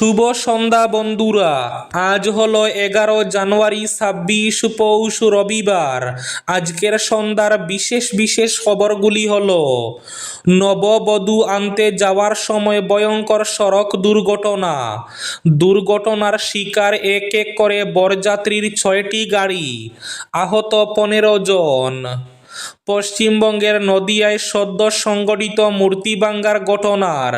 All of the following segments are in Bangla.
শুভ সন্ধ্যা, বন্ধুরা। আজ হলো এগারো জানুয়ারি, ছাব্বিশ পৌষ রবিবার। আজকের সন্ধ্যার বিশেষ বিশেষ খবরগুলি হল, নববধূ আনতে যাওয়ার সময় ভয়ঙ্কর সড়ক দুর্ঘটনা। দুর্ঘটনার শিকার এক এক করে বরযাত্রীর ছয়টি গাড়ি। আহত পনেরো জন। পশ্চিমবঙ্গের নদিয়ায় সদ্য সংঘটিত মূর্তিভাঙ্গার ঘটনার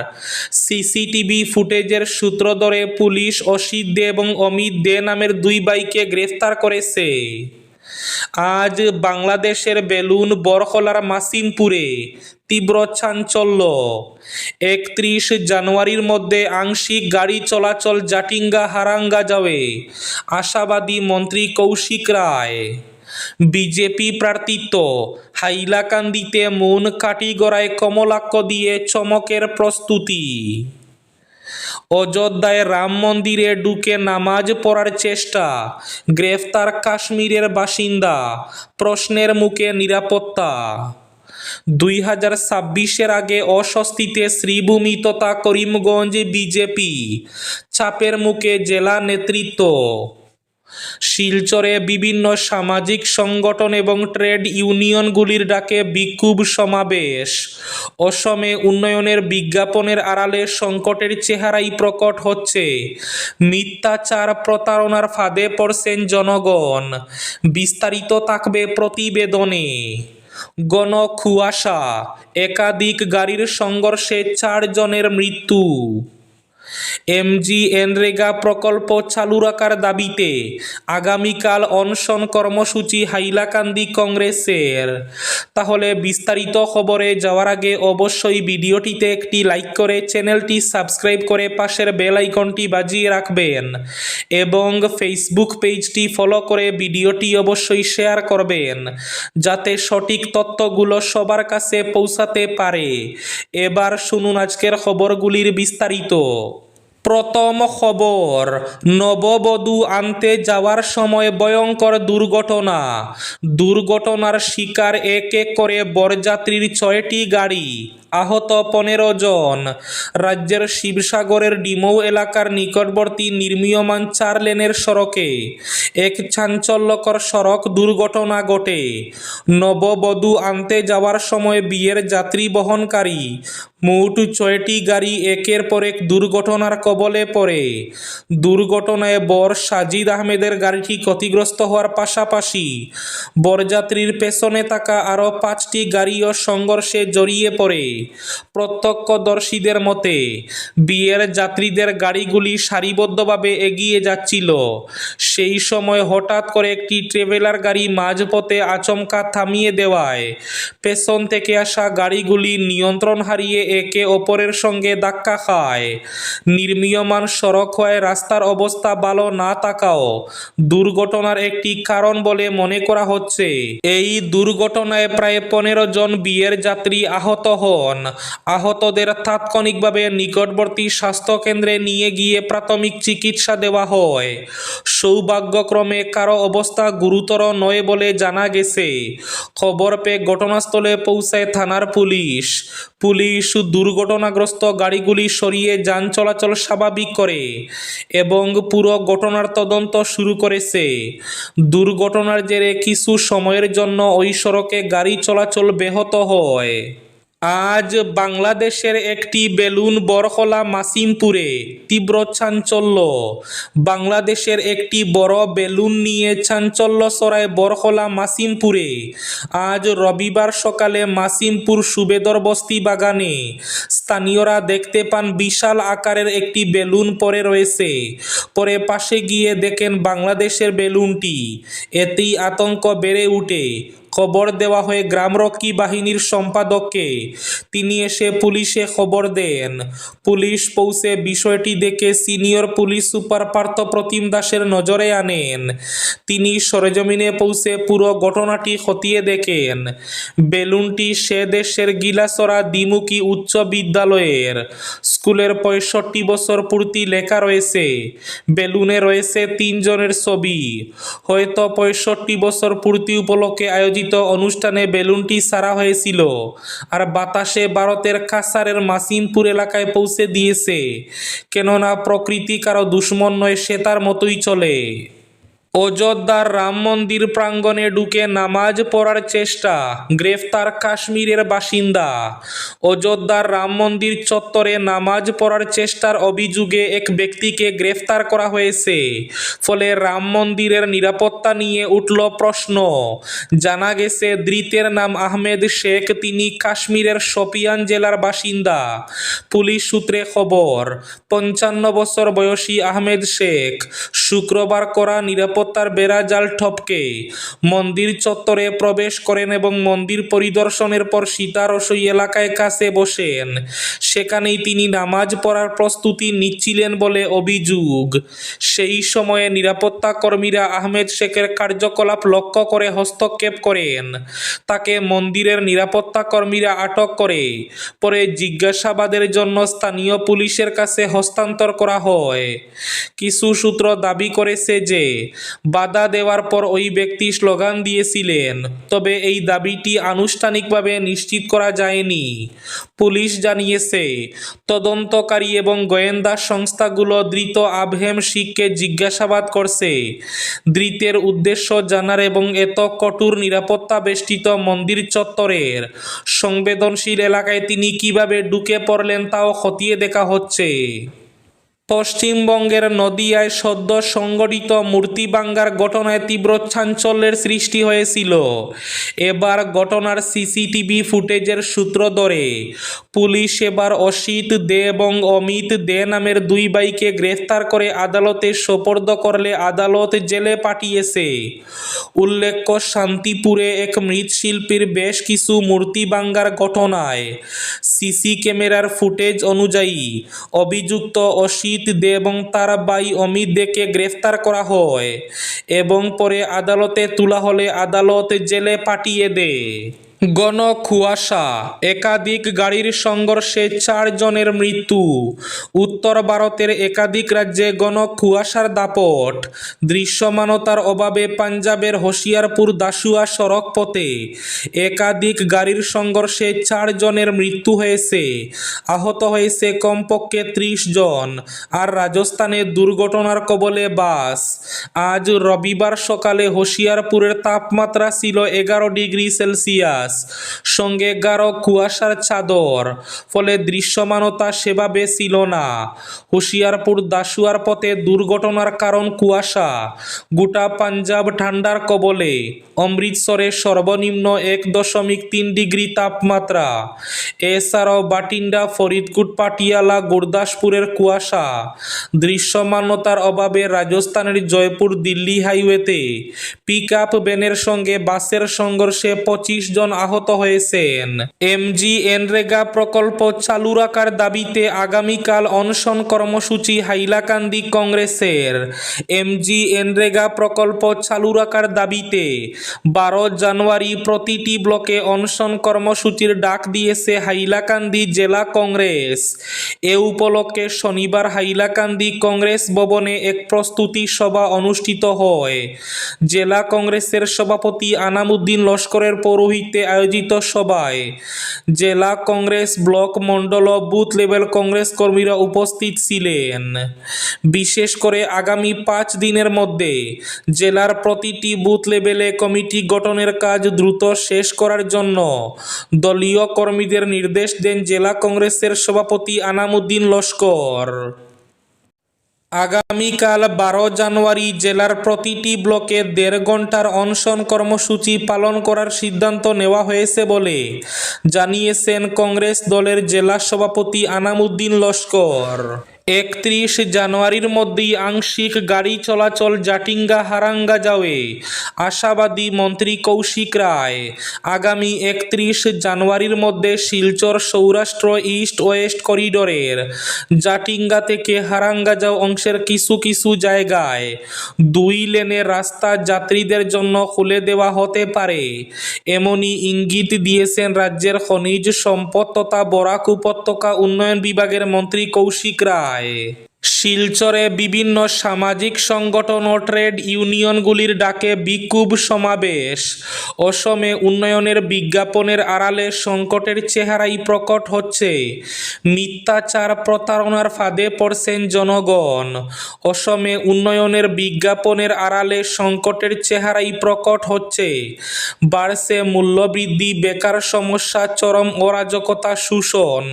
সিসিটিভি ফুটেজের সূত্র ধরে পুলিশ অসিত দে এবং অমিত দে নামের দুই বাইকে গ্রেফতার করেছে। আজ বাংলাদেশের বেলুন বরখলার মাসিমপুরে তীব্র চাঞ্চল্য। একত্রিশ জানুয়ারির মধ্যে আংশিক গাড়ি চলাচল জাটিঙ্গা হারাঙ্গা যাবে, আশাবাদী মন্ত্রী কৌশিক রায়। বিজেপি প্রার্থিত্ব। হাইলাকান্দিতে মন কাটিগড়ায় কমলাক্ষ দিয়ে চমকের প্রস্তুতি। অযোধ্যায় রাম মন্দিরে ঢুকে নামাজ পড়ার চেষ্টা। গ্রেফতার কাশ্মীরের বাসিন্দা। প্রশ্নের মুখে নিরাপত্তা। দুই হাজার ছাব্বিশের আগে অস্বস্তিতে শ্রীভূমি তথা করিমগঞ্জ বিজেপি। চাপের মুখে জেলা নেতৃত্ব। শিলচরে বিভিন্ন সামাজিক সংগঠন এবং ট্রেড ইউনিয়নগুলির ডাকে বিক্ষোভ সমাবেশ। অসমে উন্নয়নের বিজ্ঞাপনের আড়ালে সংকটের চেহারাই প্রকট হচ্ছে। মিথ্যাচার প্রতারণার ফাঁদে পড়ছেন জনগণ। বিস্তারিত থাকবে প্রতিবেদনে। গণ কুয়াশা একাধিক গাড়ির সংঘর্ষে চারজনের মৃত্যু। এমজি এনরেগা প্রকল্প চালু রাখার দাবিতে আগামীকাল অনশন কর্মসূচি হাইলাকান্দি কংগ্রেসের। তাহলে বিস্তারিত খবরে যাওয়ার আগে অবশ্যই ভিডিওটিতে একটি লাইক করে চ্যানেলটি সাবস্ক্রাইব করে পাশের বেল আইকনটি বাজিয়ে রাখবেন এবং ফেসবুক পেজটি ফলো করে ভিডিওটি অবশ্যই শেয়ার করবেন যাতে সঠিক তথ্যগুলো সবার কাছে পৌঁছাতে পারে। এবার শুনুন আজকের খবরগুলির বিস্তারিত। প্রথম খবর, নববধূ আনতে যাওয়ার সময় ভয়ঙ্কর দুর্ঘটনা। দুর্ঘটনার শিকার এক এক করে বরযাত্রীর ছয়টি গাড়ি। আহত পনেরো জন। রাজ্যের শিবসাগরের ডিমৌ এলাকার নিকটবর্তী নির্মীয়মান চার লেনের সড়কে এক চাঞ্চল্যকর সড়ক দুর্ঘটনা ঘটে। নববধূ আনতে যাওয়ার সময় বিয়ের যাত্রী বহনকারী মোট ছয়টি গাড়ি একের পর এক দুর্ঘটনার কবলে পড়ে। দুর্ঘটনায় বর সাজিদ আহমেদের গাড়িটি ক্ষতিগ্রস্ত হওয়ার পাশাপাশি বরযাত্রীর পেছনে থাকা আরও পাঁচটি গাড়িও সংঘর্ষে জড়িয়ে পড়ে। প্রত্যক্ষদর্শীদের মতে, বিয়ের যাত্রীদের গাড়িগুলি সারিবদ্ধভাবে এগিয়ে যাচ্ছিল। সেই সময় হঠাৎ করে একটি ট্রেভেলার গাড়ি মাঝপথে আচমকা থামিয়ে দেওয়ায়, পেছন থেকে আসা গাড়িগুলি নিয়ন্ত্রণ হারিয়ে একে অপরের সঙ্গে ধাক্কা খায়। নির্মীয়মান সড়ক হয়ে রাস্তার অবস্থা ভালো না থাকাও দুর্ঘটনার একটি কারণ বলে মনে করা হচ্ছে। এই দুর্ঘটনায় প্রায় পনেরো জন বিয়ের যাত্রী আহত হন। আহতদের তাৎক্ষণিকভাবে নিকটবর্তী স্বাস্থ্যকেন্দ্রে নিয়ে গিয়ে প্রাথমিক চিকিৎসা দেওয়া হয়। সৌভাগ্যক্রমে কারও অবস্থা গুরুতর নয় বলে জানা গেছে। খবর পেয়ে ঘটনাস্থলে পৌঁছায় থানার পুলিশ। পুলিশ দুর্ঘটনাগ্রস্ত গাড়িগুলি সরিয়ে যান চলাচল স্বাভাবিক করে এবং পুরো ঘটনার তদন্ত শুরু করেছে। দুর্ঘটনার জেরে কিছু সময়ের জন্য ওই সড়কে গাড়ি চলাচল ব্যাহত হয়। আজ বাংলাদেশের একটি বেলুন বরখলা মাসিমপুরে তীব্র চাঞ্চল্য। বাংলাদেশের একটি বড় বেলুন নিয়ে চাঞ্চল্য সরায় বরখলা মাসিমপুরে। আজ রবিবার সকালে মাসিমপুর সুবেদর বস্তি বাগানে স্থানীয়রা দেখতে পান বিশাল আকারের একটি বেলুন পরে রয়েছে। পরে পাশে গিয়ে দেখেন বাংলাদেশের বেলুনটি। এতেই আতঙ্ক বেড়ে উঠে। খবর দেওয়া হয়ে গ্রামরক্ষী বাহিনীর সম্পাদককে তিনি এসে পুলিশে খবর দেন। পুলিশ পৌঁছে বিষয়টি দেখে senior police super Partha Pratim দাসের নজরে আনেন। তিনি সরেজমিনে পৌঁছে পুরো ঘটনাটি খতিয়ে দেখেন। বেলুনটি সে দেশের গিলাসরা দ্বিমুখী উচ্চ বিদ্যালয়ের। স্কুলের পঁয়ষট্টি বছর পূর্তি লেখা রয়েছে, বেলুনে রয়েছে তিনজনের ছবি। হয়তো পঁয়ষট্টি বছর পূর্তি উপলক্ষে আয়োজিত আয়োজিত অনুষ্ঠানে বেলুনটি সারা হয়েছিল আর বাতাসে ভারতের কাসারের মাসিমপুর এলাকায় পৌঁছে দিয়েছে। কেননা প্রকৃতি কারও দুশ্মন নয়, সে তার মতোই চলে। অযোধ্যার রাম মন্দির প্রাঙ্গণে ঢুকে নামাজ পড়ার চেষ্টা, গ্রেফতার কাশ্মীরের বাসিন্দা। অযোধ্যার রাম মন্দির চত্বরে নামাজ পড়ার চেষ্টার অভিযোগে এক ব্যক্তিকে গ্রেফতার করা হয়েছে। ফলে রাম মন্দিরের নিরাপত্তা নিয়ে উঠল প্রশ্ন। জানা গেছে, ধৃতের নাম আহমেদ শেখ, তিনি কাশ্মীরের শোপিয়ান জেলার বাসিন্দা। পুলিশ সূত্রে খবর, পঞ্চান্ন বছর বয়সী আহমেদ শেখ শুক্রবার করা নিরাপত্তার বেড়াজাল ঠপকে। মন্দির চত্বরে প্রবেশ করেন এবং মন্দির পরিদর্শনের পর সীতারসই এলাকায় কাছে বসেন। সেখানেই তিনি নামাজ পড়ার প্রস্তুতি নিচ্ছিলেন বলে অভিযোগ। সেই সময়ে নিরাপত্তা কর্মীরা আহমেদ শেখের কার্যকলাপ লক্ষ্য করে হস্তক্ষেপ করেন। তাকে মন্দিরের নিরাপত্তা কর্মীরা আটক করে। পরে জিজ্ঞাসাবাদের জন্য স্থানীয় পুলিশের কাছে হস্তান্তর করা হয়। কিছু সূত্র দাবি করেছে যে, বাধা দেওয়ার পর ওই ব্যক্তি স্লোগান দিয়েছিলেন। তবে এই দাবিটি আনুষ্ঠানিকভাবে নিশ্চিত করা যায়নি। পুলিশ জানিয়েছে, তদন্তকারী এবং গোয়েন্দা সংস্থাগুলো ধৃত আবহেম শিখকে জিজ্ঞাসাবাদ করছে। ধৃতের উদ্দেশ্য জানার এবং এত কঠোর নিরাপত্তা বেষ্টিত মন্দির চত্বরের সংবেদনশীল এলাকায় তিনি কীভাবে ঢুকে পড়লেন তাও খতিয়ে দেখা হচ্ছে। পশ্চিমবঙ্গের নদিয়ায় সদ্য সংগঠিত মূর্তিবাঙ্গার ঘটনায় তীব্র চাঞ্চল্যের সৃষ্টি হয়েছিল। এবার ঘটনার সিসিটিভি ফুটেজের সূত্র ধরে, পুলিশ এবার অসিত দে এবং অমিত দে নামের দুই ভাইকে গ্রেফতার করে আদালতে সোপর্দ করলে আদালত জেলে পাঠিয়েছে। উল্লেখ্য, শান্তিপুরে এক মৃৎশিল্পীর বেশ কিছু মূর্তিবাঙ্গার ঘটনায় সিসি ক্যামেরার ফুটেজ অনুযায়ী অভিযুক্ত অসিত দে এবং তার ভাই অমিত দেকে গ্রেফতার করা হয় এবং পরে আদালতে তোলা হলে আদালত জেলে পাঠিয়ে দেয়। গণ কুয়াশা একাধিক গাড়ির সংঘর্ষে চারজনের মৃত্যু। উত্তর ভারতের একাধিক রাজ্যে গণ কুয়াশার দাপট। দৃশ্যমানতার অভাবে পাঞ্জাবের হোশিয়ারপুর দাসুয়া সড়ক পথে একাধিক গাড়ির সংঘর্ষে চারজনের মৃত্যু হয়েছে। আহত হয়েছে কমপক্ষে ত্রিশ জন আর রাজস্থানে দুর্ঘটনার কবলে বাস। আজ রবিবার সকালে হোশিয়ারপুরের তাপমাত্রা ছিল এগারো ডিগ্রি সেলসিয়াস। সঙ্গে গাঢ় কুয়াশার চাদর, ফলে দৃশ্যমানতা সেভাবে ছিল না। হুশিয়ারপুর দাসুয়ার পথে দুর্ঘটনার কারণ কুয়াশা। গোটা পাঞ্জাব ঠান্ডার কবলে অমৃতসরে সর্বনিম্ন এক দশমিক তিন ডিগ্রি তাপমাত্রা। এছাড়াও বাটিন্ডা ফরিদকুট, পাটিয়ালা, গুরদাসপুরের কুয়াশা। দৃশ্যমানতার অভাবে রাজস্থানের জয়পুর দিল্লি হাইওয়েতে পিক আপ ভ্যানের সঙ্গে বাসের সংঘর্ষে পঁচিশ জন আহত হয়েছেন। এমজি এনরেগা প্রকল্প চালু রাখার দাবিতে আগামীকাল অনশন কর্মসূচি হাইলাকান্দি কংগ্রেসের। এমজি এনরেগা প্রকল্প চালু রাখার দাবিতে বারো জানুয়ারি প্রতিটি ব্লকে অনশন কর্মসূচির ডাক দিয়েছে হাইলাকান্দি জেলা কংগ্রেস। এ উপলক্ষে শনিবার হাইলাকান্দি কংগ্রেস ভবনে এক প্রস্তুতি সভা অনুষ্ঠিত হয়। জেলা কংগ্রেসের সভাপতি আনামুদ্দিন লস্করের পৌরোহিত্যে আয়োজিত সভায় জেলা কংগ্রেস ব্লক মণ্ডল ও বুথ লেভেল কংগ্রেস কর্মীরা উপস্থিত ছিলেন। বিশেষ করে আগামী পাঁচ দিনের মধ্যে জেলার প্রতিটি বুথ লেভেলে কমিটি গঠনের কাজ দ্রুত শেষ করার জন্য দলীয় কর্মীদের নির্দেশ দেন জেলা কংগ্রেসের সভাপতি আনামুদ্দিন লস্কর। আগামীকাল বারো জানুয়ারি জেলার প্রতিটি ব্লকে দেড় ঘণ্টার অনশন কর্মসূচি পালন করার সিদ্ধান্ত নেওয়া হয়েছে বলে জানিয়েছেন কংগ্রেস দলের জেলা সভাপতি আনামুদ্দিন লস্কর। একত্রিশ জানুয়ারির মধ্যেই আংশিক গাড়ি চলাচল জাটিঙ্গা হারাঙ্গা যাওয়ে। আশাবাদী মন্ত্রী কৌশিক রায়, আগামী একত্রিশ জানুয়ারির মধ্যে শিলচর সৌরাষ্ট্র ইস্ট ওয়েস্ট করিডোরের জাটিঙ্গা থেকে হারাঙ্গা যাও অংশের কিছু কিছু জায়গায় দুই লেনের রাস্তা যাত্রীদের জন্য খুলে দেওয়া হতে পারে। এমনই ইঙ্গিত দিয়েছেন রাজ্যের খনিজ সম্পদ তথা বরাক উপত্যকা উন্নয়ন বিভাগের মন্ত্রী কৌশিক রায়। by শিলচরে বিভিন্ন সামাজিক সংগঠন ও ট্রেড ইউনিয়নগুলির ডাকে বিক্ষোভ সমাবেশ। অসমে উন্নয়নের বিজ্ঞাপনের আড়ালে সংকটের চেহারাই প্রকট হচ্ছে। মিথ্যাচার প্রতারণার ফাঁদে পড়ছেন জনগণ। অসমে উন্নয়নের বিজ্ঞাপনের আড়ালে সংকটের চেহারাই প্রকট হচ্ছে। বাড়ছে মূল্যবৃদ্ধি, বেকার সমস্যা, চরম অরাজকতা, শোষণ।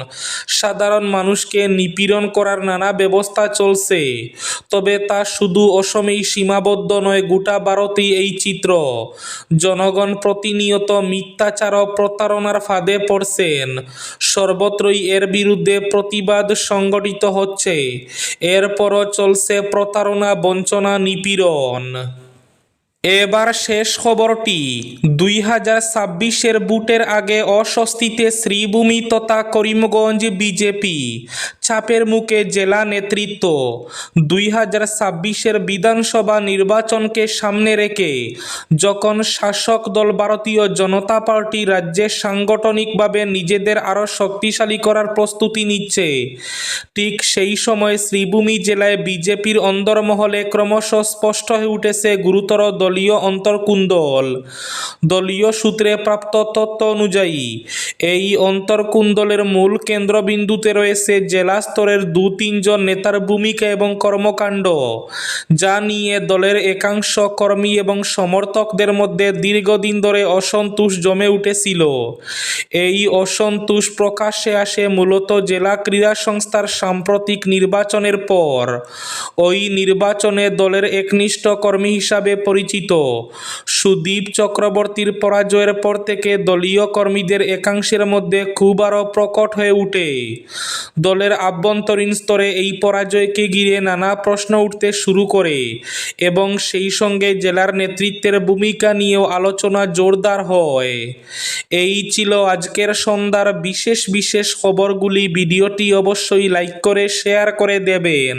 সাধারণ মানুষকে নিপীড়ন করার নানা ব্যবস্থা চলছে। তবে তা শুধু অসমেই সীমাবদ্ধ নয়, গোটা ভারতেই এই চিত্র। জনগণ প্রতিনিয়ত মিথ্যাচার ও প্রতারণার ফাঁদে পড়ছেন। সর্বত্রই এর বিরুদ্ধে প্রতিবাদ সংগঠিত হচ্ছে। এরপরও চলছে প্রতারণা, বঞ্চনা, নিপীড়ন। এবার শেষ খবরটি, দুই হাজার ছাব্বিশের বুটের আগে অস্বস্তিতে শ্রীভূমি তথা করিমগঞ্জ বিজেপি, চাপের মুখে জেলা নেতৃত্ব। দুই হাজার ছাব্বিশের বিধানসভা নির্বাচনকে সামনে রেখে যখন শাসক দল ভারতীয় জনতা পার্টি রাজ্যে সাংগঠনিকভাবে নিজেদের আরও শক্তিশালী করার প্রস্তুতি নিচ্ছে, ঠিক সেই সময় শ্রীভূমি জেলায় বিজেপির অন্দরমহলে ক্রমশ স্পষ্ট হয়ে উঠেছে গুরুতর দলীয় অন্তর্কুন্দল। দলীয় সূত্রে প্রাপ্ত তথ্য অনুযায়ী, এই অন্তর্কুন্দলের মূল কেন্দ্রবিন্দুতে রয়েছে জেলা স্তরের দু তিনজন নেতার ভূমিকা এবং কর্মকাণ্ড, যা নিয়ে দলের একাংশ কর্মী এবং সমর্থকদের মধ্যে দীর্ঘদিন ধরে অসন্তোষ জমে উঠেছিল। এই অসন্তোষ প্রকাশ্যে আসে মূলত জেলা ক্রীড়া সংস্থার সাম্প্রতিক নির্বাচনের পর। ওই নির্বাচনে দলের একনিষ্ঠ কর্মী হিসাবে পরিচিত সুদীপ চক্রবর্তীর পরাজয়ের পর থেকে দলীয় কর্মীদের একাংশের মধ্যে খুব আরও প্রকট হয়ে ওঠে দলের আভ্যন্তরীণ স্তরে এই পরাজয়কে ঘিরে নানা প্রশ্ন উঠতে শুরু করে এবং সেই সঙ্গে জেলার নেতৃত্বের ভূমিকা নিয়েও আলোচনা জোরদার হয়। এই ছিল আজকের সন্ধ্যার বিশেষ বিশেষ খবরগুলি। ভিডিওটি অবশ্যই লাইক করে, শেয়ার করে দেবেন।